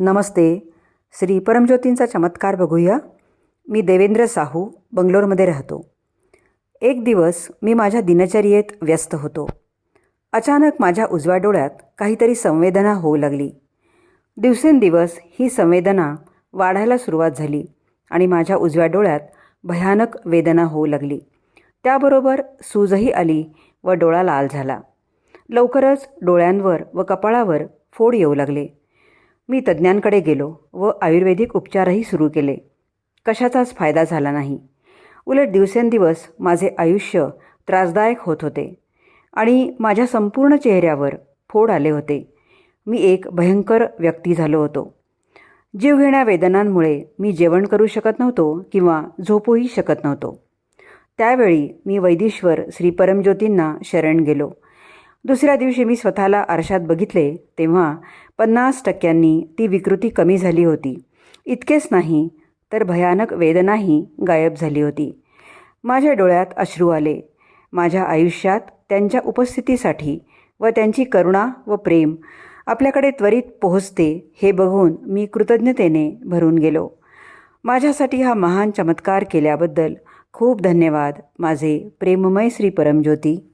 नमस्ते. श्री परमज्योतींचा चमत्कार बघूया. मी देवेंद्र साहू बंगलोरमध्ये राहतो. एक दिवस मी माझ्या दिनचर्येत व्यस्त होतो. अचानक माझ्या उजव्या डोळ्यात काहीतरी संवेदना होऊ लागली. दिवसेंदिवस ही संवेदना वाढायला सुरुवात झाली आणि माझ्या उजव्या डोळ्यात भयानक वेदना होऊ लागली. त्याबरोबर सूजही आली व डोळा लाल झाला. लवकरच डोळ्यांवर व कपाळावर फोड येऊ लागले. मी तज्ज्ञांकडे गेलो व आयुर्वेदिक उपचारही सुरू केले. कशाचाच फायदा झाला नाही. उलट दिवसेंदिवस माझे आयुष्य त्रासदायक होत होते आणि माझ्या संपूर्ण चेहऱ्यावर फोड आले होते. मी एक भयंकर व्यक्ती झालो होतो. जीवघेण्या वेदनांमुळे मी जेवण करू शकत नव्हतो किंवा झोपूही शकत नव्हतो. त्यावेळी मी वैदीश्वर श्री परमज्योतींना शरण गेलो. दुसऱ्या दिवशी मी स्वतःला आरशात बघितले तेव्हा पन्नास टक्क्यांनी ती विकृती कमी झाली होती. इतकेच नाही तर भयानक वेदनाही गायब झाली होती. माझ्या डोळ्यात अश्रू आले. माझ्या आयुष्यात त्यांच्या उपस्थितीसाठी व त्यांची करुणा व प्रेम आपल्याकडे त्वरित पोहोचते हे बघून मी कृतज्ञतेने भरून गेलो. माझ्यासाठी हा महान चमत्कार केल्याबद्दल खूप धन्यवाद माझे प्रेममय श्री परमज्योती.